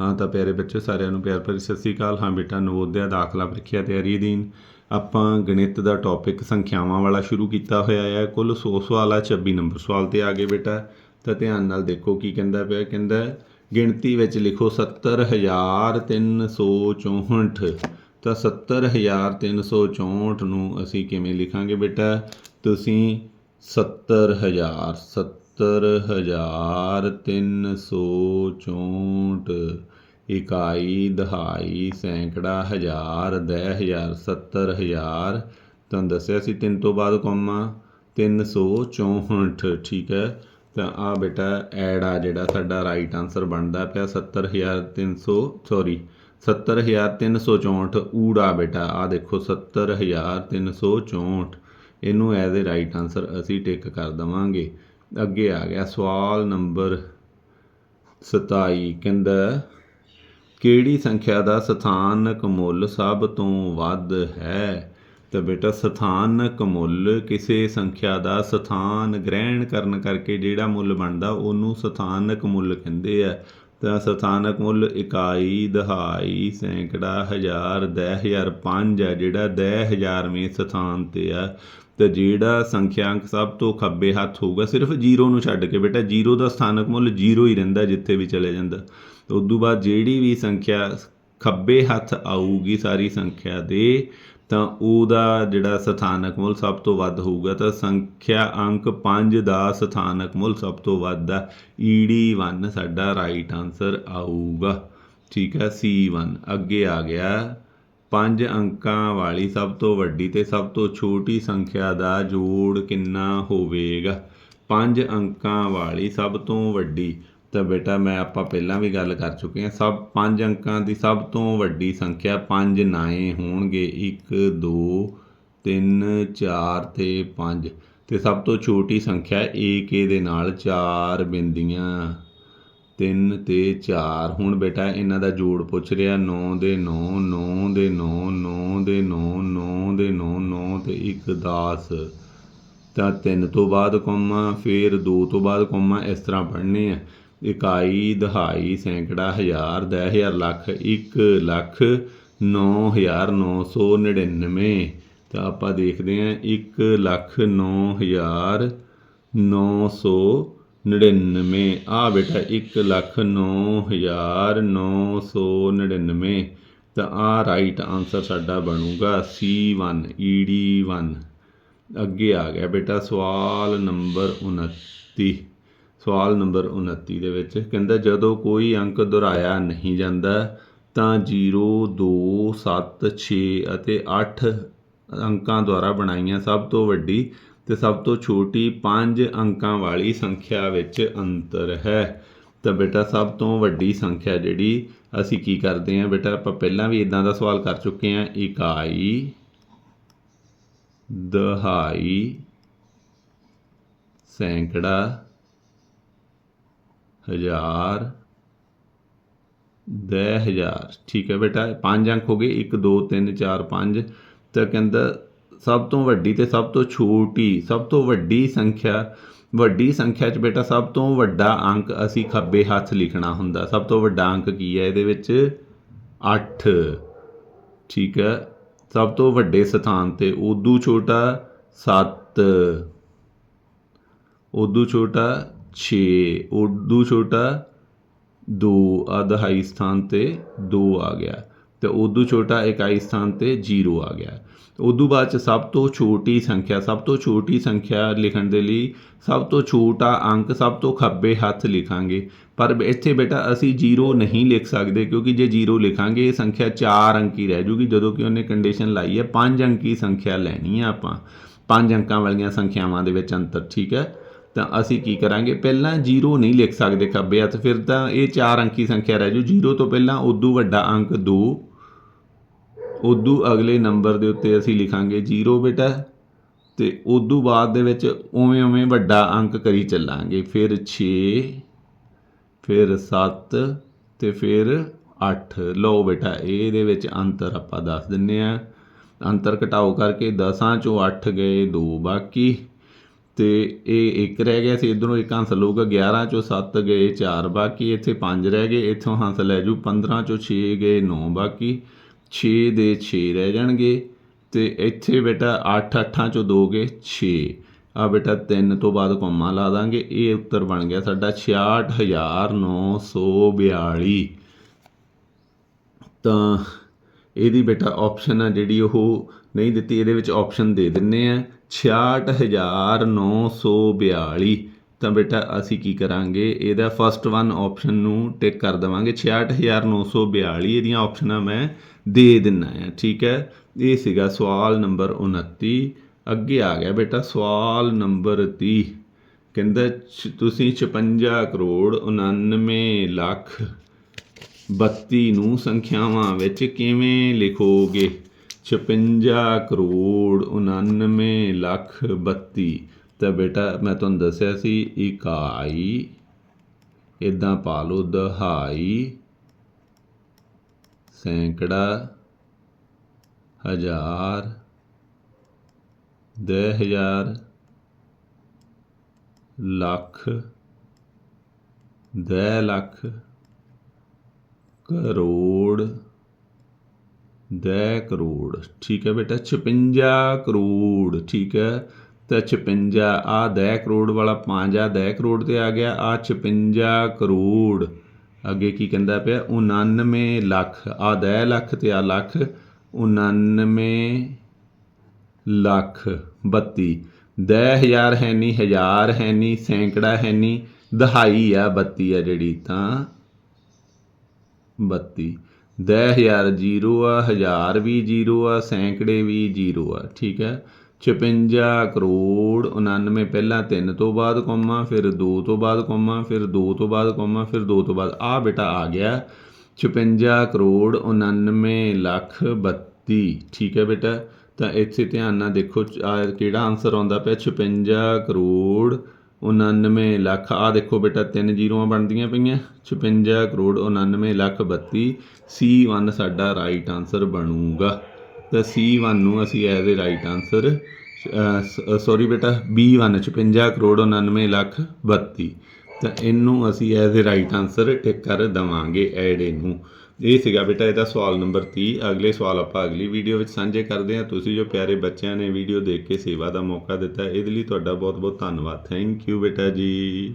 ਹਾਂ ਤਾਂ ਪਿਆਰੇ ਬੱਚੇ ਸਾਰਿਆਂ ਨੂੰ ਪਿਆਰ ਭਰੀ ਸਤਿ ਸ੍ਰੀ ਅਕਾਲ। ਹਾਂ ਬੇਟਾ, ਨਵੋਦਿਆ ਦਾਖਲਾ ਪ੍ਰੀਖਿਆ ਤਿਆਰੀ ਅਧੀਨ ਆਪਾਂ ਗਣਿਤ ਦਾ ਟੌਪਿਕ ਸੰਖਿਆਵਾਂ ਵਾਲਾ ਸ਼ੁਰੂ ਕੀਤਾ ਹੋਇਆ ਹੈ। ਕੁੱਲ 100 ਸਵਾਲ ਆ 26 ਨੰਬਰ ਸਵਾਲ ਤੇ ਆ ਗਏ ਬੇਟਾ। ਤਾਂ ਧਿਆਨ ਨਾਲ ਦੇਖੋ ਕੀ ਕਹਿੰਦਾ ਪਿਆ। ਕਹਿੰਦਾ, ਗਿਣਤੀ ਵਿੱਚ ਲਿਖੋ 70364 ਤਾਂ 70364 ਨੂੰ ਅਸੀਂ ਕਿਵੇਂ ਲਿਖਾਂਗੇ ਬੇਟਾ? ਤੁਸੀਂ 70000 70364 ਇਕਾਈ, ਦਹਾਈ, ਸੈਂਕੜਾ, ਹਜ਼ਾਰ, ਦਹ ਹਜ਼ਾਰ, ਸੱਤਰ ਹਜ਼ਾਰ। ਤੁਹਾਨੂੰ ਦੱਸਿਆ ਸੀ ਤਿੰਨ ਤੋਂ ਬਾਅਦ ਕੌਮਾ? 364 ਠੀਕ ਹੈ। ਤਾਂ ਆ ਬੇਟਾ ਐਡ ਆ ਜਿਹੜਾ ਸਾਡਾ ਰਾਈਟ ਆਨਸਰ ਬਣਦਾ ਪਿਆ 70300 ਸੌਰੀ 70364 ਊੜਾ ਬੇਟਾ। ਆ ਦੇਖੋ 70364 ਇਹਨੂੰ ਐਜ਼ ਅ ਰਾਈਟ ਆਨਸਰ ਅਸੀਂ ਟਿਕ ਕਰ ਦਵਾਂਗੇ। ਅੱਗੇ ਆ ਗਿਆ, ਸਵਾਲ ਨੰਬਰ 27 ਕਹਿੰਦਾ, ਕਿਹੜੀ ਸੰਖਿਆ ਦਾ ਸਥਾਨਕ ਮੁੱਲ ਸਭ ਤੋਂ ਵੱਧ ਹੈ? ਤਾਂ ਬੇਟਾ, ਸਥਾਨਕ ਮੁੱਲ ਕਿਸੇ ਸੰਖਿਆ ਦਾ ਸਥਾਨ ਗ੍ਰਹਿਣ ਕਰਨ ਕਰਕੇ ਜਿਹੜਾ ਮੁੱਲ ਬਣਦਾ, ਉਹਨੂੰ ਸਥਾਨਕ ਮੁੱਲ ਕਹਿੰਦੇ ਆ। ਤਾਂ ਸਥਾਨਕ ਮੁੱਲ ਇਕਾਈ, ਦਹਾਈ, ਸੈਂਕੜਾ, ਹਜ਼ਾਰ, ਦਹ ਹਜ਼ਾਰ, ਪੰਜ ਹੈ, ਜਿਹੜਾ ਦਹ ਹਜ਼ਾਰਵੇਂ ਸਥਾਨ ਤੇ ਆ। ਤੇ ਜਿਹੜਾ ਸੰਖਿਆਂਕ ਸਭ ਤੋਂ ਖੱਬੇ ਹੱਥ ਹੋਊਗਾ, ਸਿਰਫ 0 ਨੂੰ ਛੱਡ ਕੇ ਬੇਟਾ 0 ਦਾ ਸਥਾਨਕ ਮੁੱਲ 0 ਹੀ ਰਹਿੰਦਾ ਜਿੱਥੇ ਵੀ ਚਲੇ ਜਾਂਦਾ। ਤੇ ਉਦੋਂ ਬਾਅਦ ਜਿਹੜੀ ਵੀ ਸੰਖਿਆ ਖੱਬੇ ਹੱਥ ਆਊਗੀ ਸਾਰੀ ਸੰਖਿਆ ਦੇ ਤਾਂ ਉਹਦਾ ਜਿਹੜਾ ਸਥਾਨਕ ਮੁੱਲ ਸਭ ਤੋਂ ਵੱਧ ਹੋਊਗਾ, ਤਾਂ ਸੰਖਿਆ ਅੰਕ 5 ਦਾ ਸਥਾਨਕ ਮੁੱਲ ਸਭ ਤੋਂ ਵੱਧ ਆ। ED1 ਸਾਡਾ ਰਾਈਟ ਆਨਸਰ ਆਊਗਾ। ਠੀਕ ਹੈ C1 ਅੱਗੇ ਆ ਗਿਆ। ਪੰਜ ਅੰਕਾਂ ਵਾਲੀ ਸਭ ਤੋਂ ਵੱਡੀ ਤੇ ਸਭ ਤੋਂ ਛੋਟੀ ਸੰਖਿਆ ਦਾ ਜੋੜ ਕਿੰਨਾ ਹੋਵੇਗਾ? ਪੰਜ ਅੰਕਾਂ ਵਾਲੀ ਸਭ ਤੋਂ ਵੱਡੀ। ਤਾਂ ਬੇਟਾ ਮੈਂ ਆਪਾਂ ਪਹਿਲਾਂ ਵੀ ਗੱਲ ਕਰ ਚੁੱਕੇ ਹਾਂ। ਸਭ ਪੰਜ ਅੰਕਾਂ ਦੀ ਸਭ ਤੋਂ ਵੱਡੀ ਸੰਖਿਆ ਪੰਜ ਨਾਏ ਹੋਣਗੇ। 1 2 3 4 ਤੇ 5 ਤੇ ਸਭ ਤੋਂ ਛੋਟੀ ਸੰਖਿਆ 1 ਦੇ ਨਾਲ ਚਾਰ ਬਿੰਦੀਆਂ। 3 ਤੇ 4 ਹੁਣ ਬੇਟਾ ਇਹਨਾਂ ਦਾ ਜੋੜ ਪੁੱਛ ਰਿਹਾ। 9 ਦੇ 9 9 ਦੇ 9 9 ਦੇ 9 9 ਦੇ 9 9 ਤੇ 1 10 ਤਾਂ 3 ਤੋਂ ਬਾਅਦ ਕੋਮਾ, ਫਿਰ 2 ਤੋਂ ਬਾਅਦ ਕੋਮਾ। ਇਸ ਤਰ੍ਹਾਂ ਪੜ੍ਹਨੇ ਆ। ਇਕਾਈ, ਦਹਾਈ, ਸੈਂਕੜਾ, ਹਜ਼ਾਰ, ਦਹ ਹਜ਼ਾਰ ਲੱਖ 1 ਲੱਖ 9999 ਤਾਂ ਆਪਾਂ ਦੇਖਦੇ ਹਾਂ 1 ਲੱਖ 9999 ਆ ਬੇਟਾ 1 ਲੱਖ 9999 ਤਾਂ ਆ ਰਾਈਟ ਆਨਸਰ ਸਾਡਾ ਬਣੂਗਾ C1 ED1 ਅੱਗੇ ਆ ਗਿਆ ਬੇਟਾ, ਸਵਾਲ ਨੰਬਰ 29 ਸਵਾਲ ਨੰਬਰ 29 ਦੇ ਵਿੱਚ ਕਹਿੰਦਾ, ਜਦੋਂ ਕੋਈ ਅੰਕ ਦੁਹਰਾਇਆ ਨਹੀਂ ਜਾਂਦਾ, ਤਾਂ 0 2 7 6 ਅਤੇ 8 ਅੰਕਾਂ ਦੁਆਰਾ ਬਣਾਈਆਂ ਸਭ ਤੋਂ ਵੱਡੀ ਤੇ ਸਭ ਤੋਂ ਛੋਟੀ 5 ਅੰਕਾਂ ਵਾਲੀ ਸੰਖਿਆ ਵਿੱਚ ਅੰਤਰ ਹੈ। ਤਾਂ ਬੇਟਾ, ਸਭ ਤੋਂ ਵੱਡੀ ਸੰਖਿਆ ਜਿਹੜੀ ਅਸੀਂ ਕੀ ਕਰਦੇ ਹਾਂ? ਬੇਟਾ, ਆਪਾਂ ਪਹਿਲਾਂ ਵੀ ਇਦਾਂ ਦਾ ਸਵਾਲ ਕਰ ਚੁੱਕੇ ਹਾਂ। ਇਕਾਈ, ਦਹਾਈ, ਸੈਂਕੜਾ ਹਜ਼ਾਰ, ਦਹ ਹਜ਼ਾਰ। ਠੀਕ ਹੈ ਬੇਟਾ, ਪੰਜ ਅੰਕ ਹੋ ਗਏ 1 2 3 4 5 ਤਾਂ ਕਹਿੰਦਾ, ਸਭ ਤੋਂ ਵੱਡੀ ਤੇ ਸਭ ਤੋਂ ਛੋਟੀ, ਸਭ ਤੋਂ ਵੱਡੀ ਸੰਖਿਆ ਵੱਡੀ ਸੰਖਿਆ 'ਚ ਬੇਟਾ, ਸਭ ਤੋਂ ਵੱਡਾ ਅੰਕ ਅਸੀਂ ਖੱਬੇ ਹੱਥ ਲਿਖਣਾ ਹੁੰਦਾ। ਸਭ ਤੋਂ ਵੱਡਾ ਅੰਕ ਕੀ ਹੈ ਇਹਦੇ ਵਿੱਚ? 8 ਠੀਕ ਹੈ, ਸਭ ਤੋਂ ਵੱਡੇ ਸਥਾਨ ਤੇ ਉਦੋਂ ਛੋਟਾ 7 ਉਦੋਂ ਛੋਟਾ 6 ਉਦੋਂ ਛੋਟਾ 2 ਅਧਾਈ ਸਥਾਨ ਤੇ 2 ਆ ਗਿਆ। ਤੇ ਉਦੋਂ ਛੋਟਾ, ਇਕਾਈ ਸਥਾਨ ਤੇ 0 ਆ ਗਿਆ। ਉਦੋਂ ਬਾਅਦ ਚ ਸਭ ਤੋਂ ਛੋਟੀ ਸੰਖਿਆ, ਸਭ ਤੋਂ ਛੋਟੀ ਸੰਖਿਆ ਲਿਖਣ ਦੇ ਲਈ ਸਭ ਤੋਂ ਛੋਟਾ ਅੰਕ, ਸਭ ਤੋਂ ਖੱਬੇ ਹੱਥ ਲਿਖਾਂਗੇ। ਪਰ ਇੱਥੇ ਬੇਟਾ ਅਸੀਂ 0 ਨਹੀਂ ਲਿਖ ਸਕਦੇ ਕਿਉਂਕਿ ਜੇ 0 ਲਿਖਾਂਗੇ, ਇਹ ਸੰਖਿਆ 4 ਅੰਕੀ ਰਹਿ ਜੂਗੀ। ਜਦੋਂ ਕਿ ਉਹਨੇ ਕੰਡੀਸ਼ਨ ਲਾਈ ਹੈ 5 ਅੰਕੀ ਸੰਖਿਆ ਲੈਣੀ ਹੈ ਆਪਾਂ। ਪੰਜ ਅੰਕਾਂ ਵਾਲੀਆਂ ਸੰਖਿਆਵਾਂ ਦੇ ਵਿੱਚ ਅੰਤਰ, ਠੀਕ ਹੈ? ਤਾਂ ਅਸੀਂ ਕੀ ਕਰਾਂਗੇ? ਪਹਿਲਾਂ 0 ਨਹੀਂ ਲਿਖ ਸਕਦੇ ਖੱਬੇ ਹੱਥ, ਫਿਰ ਤਾਂ ਇਹ ਚਾਰ ਅੰਕੀ ਸੰਖਿਆ ਰਹਿ ਜੂ। 0 ਤੋਂ ਪਹਿਲਾਂ ਉਦੋਂ ਵੱਡਾ ਅੰਕ 2 ਉਦੋਂ ਅਗਲੇ ਨੰਬਰ ਦੇ ਉੱਤੇ ਅਸੀਂ ਲਿਖਾਂਗੇ 0 ਬੇਟਾ, ਤੇ ਉਦੋਂ ਬਾਅਦ ਦੇ ਵਿੱਚ ਉਵੇਂ ਉਵੇਂ ਵੱਡਾ ਅੰਕ ਕਰੀ ਚੱਲਾਂਗੇ। ਫਿਰ 6 ਫਿਰ 7 ਤੇ ਫਿਰ 8 ਲਓ ਬੇਟਾ, ਇਹਦੇ ਵਿੱਚ ਅੰਤਰ ਆਪਾਂ ਦੱਸ ਦਿੰਨੇ ਆ। ਅੰਤਰ ਘਟਾਓ ਕਰਕੇ 10 ਚੋਂ 8 ਗਏ 2 ਬਾਕੀ ਤੇ ਇਹ ਇੱਕ ਰਹਿ ਗਿਆ ਸੀ, ਇਧਰੋਂ ਇੱਕ ਹੰਸ ਲਊਗਾ 11 ਚੋਂ 7 ਗਏ 4 ਬਾਕੀ, ਇੱਥੇ 5 ਰਹਿ ਗਏ, ਇੱਥੋਂ ਹੰਸ ਲੈ ਜੂ 15 ਚੋਂ 6 ਗਏ 9 ਬਾਕੀ 6 ਦੇ 6 ਰਹਿ ਜਾਣਗੇ, ਤੇ ਇੱਥੇ ਬੇਟਾ 8 8 ਚੋਂ 2 ਗਏ 6 ਆ ਬੇਟਾ 3 ਤੋਂ ਬਾਅਦ ਕੋਮਾ ਲਾ ਦਾਂਗੇ, ਇਹ ਉੱਤਰ ਬਣ ਗਿਆ ਸਾਡਾ 66942 ਤਾਂ ਇਹਦੀ ਬੇਟਾ ਆਪਸ਼ਨ ਆ ਜਿਹੜੀ ਉਹ ਨਹੀਂ ਦਿੱਤੀ, ਇਹਦੇ ਵਿੱਚ ਆਪਸ਼ਨ ਦੇ ਦਿੰਨੇ ਆ। 66942 ਤਾਂ ਬੇਟਾ, ਅਸੀਂ ਕੀ ਕਰਾਂਗੇ? ਇਹਦਾ ਫਸਟ ਵਨ ਆਪਸ਼ਨ ਨੂੰ ਟਿਕ ਕਰ ਦਵਾਂਗੇ। 66942 ਇਹਦੀਆਂ ਆਪਸ਼ਨਾਂ ਮੈਂ ਦੇ ਦਿੰਨਾ ਆ, ਠੀਕ ਹੈ? ਇਹ ਸੀਗਾ ਸਵਾਲ ਨੰਬਰ 29 ਅੱਗੇ ਆ ਗਿਆ ਬੇਟਾ, ਸਵਾਲ ਨੰਬਰ 30 ਕਹਿੰਦਾ, ਛ- ਤੁਸੀਂ 56 ਕਰੋੜ 99 ਲੱਖ 32 ਨੂੰ ਸੰਖਿਆਵਾਂ ਵਿੱਚ ਕਿਵੇਂ ਲਿਖੋਗੇ? 56 ਕਰੋੜ 99 ਲੱਖ 32 ਤਾਂ ਬੇਟਾ, ਮੈਂ ਤੁਹਾਨੂੰ ਦੱਸਿਆ ਸੀ, ਇਕਾਈ ਇਦਾਂ ਪਾ ਲਓ, ਦਹਾਈ, ਸੈਂਕੜਾ, ਹਜ਼ਾਰ ਦਸ ਹਜ਼ਾਰ, ਲੱਖ ਦਸ ਲੱਖ, ਕਰੋੜ ਦਸ ਕਰੋੜ, ਠੀਕ ਹੈ ਬੇਟਾ 56 ਕਰੋੜ, ਠੀਕ ਹੈ। ਤਾਂ 56 ਆ 10 ਕਰੋੜ ਵਾਲਾ 5 ਆ 10 ਕਰੋੜ ਤੇ ਆ ਗਿਆ, ਆ 56 ਕਰੋੜ। ਅੱਗੇ ਕੀ ਕਹਿੰਦਾ ਪਿਆ? 99 ਲੱਖ, ਆ 10 ਲੱਖ ਤੇ ਆ ਲੱਖ 99 ਲੱਖ 32 10000 ਹੈ ਨਹੀਂ ਹਜ਼ਾਰ ਹੈ ਨਹੀਂ ਸੈਂਕੜਾ ਹੈ ਨਹੀਂ ਦਹਾਈ ਆ 32 ਆ ਜਿਹੜੀ ਤਾਂ 32 10000 ਜ਼ੀਰੋ ਆ, ਹਜ਼ਾਰ ਵੀ ਜ਼ੀਰੋ ਆ, ਸੈਂਕੜੇ ਵੀ ਜ਼ੀਰੋ ਆ, ਠੀਕ ਹੈ? 56 ਕਰੋੜ 99 ਪਹਿਲਾਂ 3 ਤੋਂ ਬਾਅਦ ਕੋਮਾ, ਫਿਰ 2 ਤੋਂ ਬਾਅਦ ਕੋਮਾ, ਫਿਰ 2 ਤੋਂ ਬਾਅਦ ਕੋਮਾ, ਫਿਰ 2 ਤੋਂ ਬਾਅਦ ਆ ਬੇਟਾ ਆ ਗਿਆ। 56 ਕਰੋੜ 99 ਲੱਖ 32 ਠੀਕ ਹੈ ਬੇਟਾ? ਤਾਂ ਇੱਥੇ ਧਿਆਨ ਨਾਲ ਦੇਖੋ ਕਿਹੜਾ ਆਨਸਰ ਆਉਂਦਾ ਪਿਆ? 56 ਕਰੋੜ 99 ਲੱਖ ਆ ਦੇਖੋ ਬੇਟਾ, ਤਿੰਨ ਜ਼ੀਰੋਆਂ ਬਣਦੀਆਂ ਪਈਆਂ 56 ਕਰੋੜ 99 ਲੱਖ 32 C1 ਸਾਡਾ ਰਾਈਟ ਆਨਸਰ ਬਣੂਗਾ। ਤਾਂ C1 ਨੂੰ ਅਸੀਂ as a right answer sorry ਬੇਟਾ B1 56 ਕਰੋੜ 99 ਲੱਖ 32 ਤਾਂ ਇਹਨੂੰ ਅਸੀਂ as a right answer tick ਕਰ ਦਵਾਂਗੇ ਐਡ ਇਹਨੂੰ। ਇਹ ਸੀਗਾ ਬੇਟਾ ਇਹਦਾ ਸਵਾਲ ਨੰਬਰ 30 ਅਗਲੇ ਸਵਾਲ ਆਪਾਂ ਅਗਲੀ ਵੀਡੀਓ ਵਿੱਚ ਸਾਂਝੇ ਕਰਦੇ ਹਾਂ। ਤੁਸੀਂ ਜੋ ਪਿਆਰੇ ਬੱਚਿਆਂ ਨੇ ਵੀਡੀਓ ਦੇਖ ਕੇ ਸੇਵਾ ਦਾ ਮੌਕਾ ਦਿੱਤਾ, ਇਹਦੇ ਲਈ ਤੁਹਾਡਾ ਬਹੁਤ ਬਹੁਤ ਧੰਨਵਾਦ। ਥੈਂਕ ਯੂ ਬੇਟਾ ਜੀ।